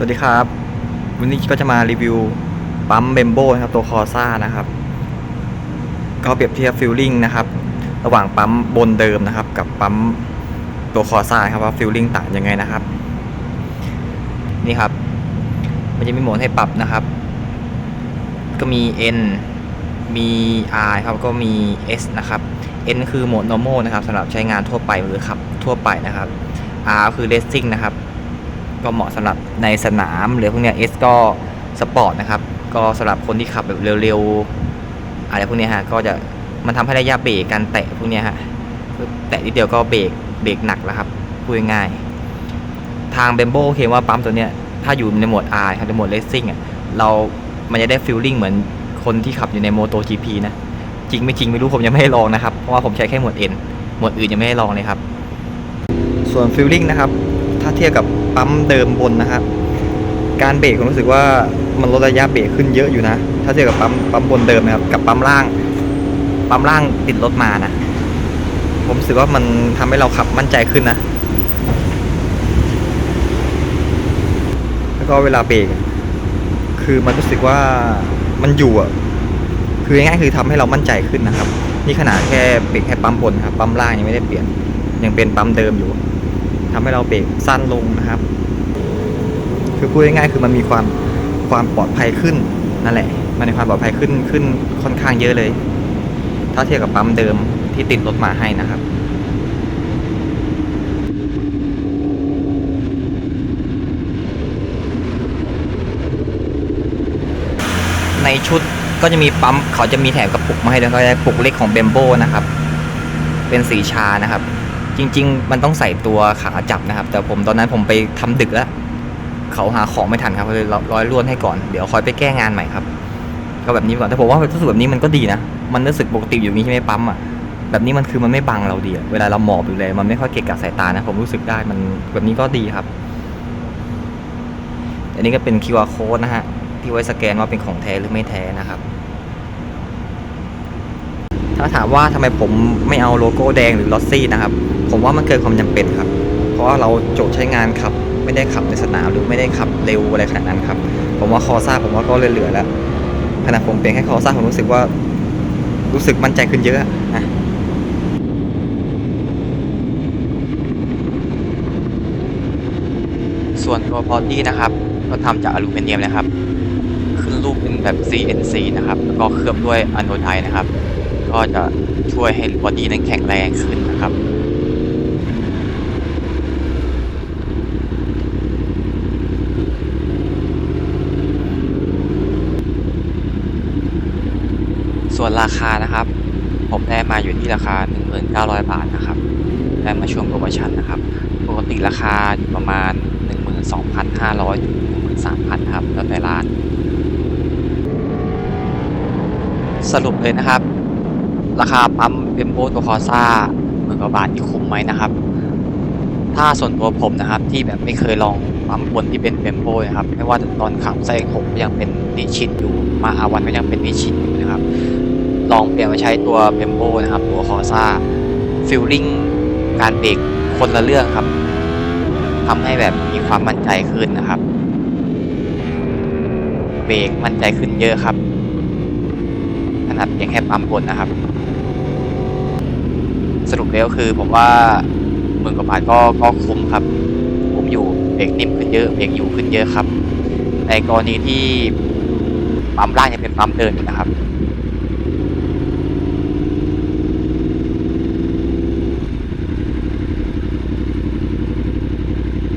สวัสดีครับ วันนี้ก็จะมารีวิวปั๊มเบมโบนะครับตัวคอซ่านะครับ ก็เปรียบเทียบฟิลลิ่งนะครับ ระหว่างปั๊มบนเดิมนะครับ กับปั๊มตัวคอซ่าครับว่าฟิลลิ่งต่างยังไงนะครับ นี่ครับ มันจะมีโหมดให้ปรับนะครับ ก็มี N มี R ครับก็มี S นะครับ N คือโหมด normal นะครับสำหรับใช้งานทั่วไปหรือขับทั่วไปนะครับ R คือ racing นะครับ ก็เหมาะสำหรับในสนามหรือพวกเนี้ย S ก็สปอร์ตนะครับ ก็สำหรับคนที่ขับแบบเร็วๆอะไรพวกเนี้ยฮะก็จะมันทำให้ระยะเบรกการแตะพวกเนี้ยฮะแตะนิดเดียวก็เบรกเบรกหนักแล้วครับพูดง่ายทางเบมโบเคลมว่าปั๊มตัวเนี้ยถ้าอยู่ในโหมด R ครับในโหมด racing อะเรามันจะได้ฟีลลิ่งเหมือนคนที่ขับอยู่ใน Moto GP นะ จริงไม่จริงไม่รู้ผมยังไม่ได้ลองนะครับ เพราะว่าผมใช้แค่โหมด N โหมดอื่นยังไม่ได้ลองเลยครับ ส่วนฟิลลิ่งนะครับ ถ้าเทียบกับ ปั๊มเดิมบนนะครับการเบรกผมรู้สึกว่ามันลดระยะเบรกขึ้นเยอะอยู่นะ ถ้าเทียบกับปั๊มปั๊มบนเดิมนะครับ กับปั๊มล่าง ปั๊มล่างติดรถมานะ ผมรู้สึกว่ามันทำให้เราขับมั่นใจขึ้นนะ แล้วก็เวลาเบรก คือมันรู้สึกว่ามันอยู่อะ คือง่ายๆคือทำให้เรามั่นใจขึ้นนะครับ นี่ขนาดแค่เบรกแค่ปั๊มบนครับ ปั๊มล่างยังไม่ได้เปลี่ยน ยังเป็นปั๊มเดิมอยู่ ทำให้เราเบรกสั้นลงนะครับ คือพูดง่ายๆคือมันมีความความปลอดภัยขึ้นนั่นแหละ มันมีความปลอดภัยขึ้นขึ้นค่อนข้างเยอะเลย ถ้าเทียบกับปั๊มเดิมที่ติดรถมาให้นะครับในชุดก็จะมีปั๊มเขาจะมีแถมกระปุกมาให้ด้วยก็จะปุกเล็กของเบมโบนะครับ เป็นสีชานะครับ จริง ๆ มันต้องใส่ตัวขาจับนะครับ แต่ผมตอนนั้นผมไปทำดึกแล้ว เขาหาของไม่ทันครับเลยร้อยล้วนให้ก่อนเดี๋ยวคอยไปแก้งานใหม่ครับ ก็แบบนี้ก่อนแต่ผมว่ารู้สึกแบบนี้มันก็ดีนะมันรู้สึกปกติอยู่นี้ใช่ไหมปั๊มอะแบบนี้มันคือมันไม่บังเราดีเวลาเราหมอบอยู่เลยมันไม่ค่อยเกะกะสายตานะผมรู้สึกได้มันแบบนี้ก็ดีครับ อันนี้ก็เป็น QR code นะฮะที่ไว้สแกนว่าเป็นของแท้หรือไม่แท้นะครับ ถ้าถามว่าทำไมผมไม่เอาโลโก้แดงหรือลอสซี่นะครับ ผมว่ามันเกินความจำเป็นครับ เพราะว่าเราโจทย์ใช้งานขับ ไม่ได้ขับในสนามหรือไม่ได้ขับเร็วอะไรขนาดนั้นครับ ผมว่าคอซ่าผมว่าก็เหลือๆแล้วขณะผมเปลี่ยนแค่คอซ่าผมรู้สึกว่า รู้สึกมั่นใจขึ้นเยอะนะส่วนตัวพอดี้นะครับ ก็ทำจากอลูมิเนียมนะครับ ขึ้นรูปเป็นแบบ CNC นะครับแล้วก็เคลือบด้วยอะโนไดนะครับ ก็จะช่วยให้บอดี้นั้นแข็งแรงขึ้นนะครับ ส่วนราคานะครับ ผมได้มาอยู่ที่ราคา 1,900 บาทนะครับได้มาช่วงโปรโมชั่นนะครับ ปกติราคาอยู่ประมาณ 12,500ถึง13,000ครับแล้วแต่ร้าน สรุปเลยนะครับ ราคาปั๊มเบมโบตัวคอซ่าหมื่นกว่าบาทที่คุ้มไหมนะครับ ถ้าส่วนตัวผมนะครับที่แบบไม่เคยลองปั๊มบนที่เป็นเบมโบนะครับไม่ว่าจะตอนขับไซค์หกก็ยังเป็นนิชินอยู่มาอาวันก็ยังเป็นนิชินอยู่นะครับ ลองเปลี่ยนมาใช้ตัวเบมโบนะครับ ตัวคอซ่าฟิลลิ่งการเบรกคนละเรื่องครับทำให้แบบมีความมั่นใจขึ้นนะครับ เบรกมั่นใจขึ้นเยอะครับขนาดเพียงแค่ปั๊มบนนะครับ สรุปแล้วคือผมว่าหมื่นกว่าบาทก็ก็คุ้มครับคุ้มอยู่เบรกนิ่มขึ้นเยอะเบรกอยู่ขึ้นเยอะครับในกรณีที่ปั๊มล่างยังเป็นปั๊มเดินอยู่นะครับ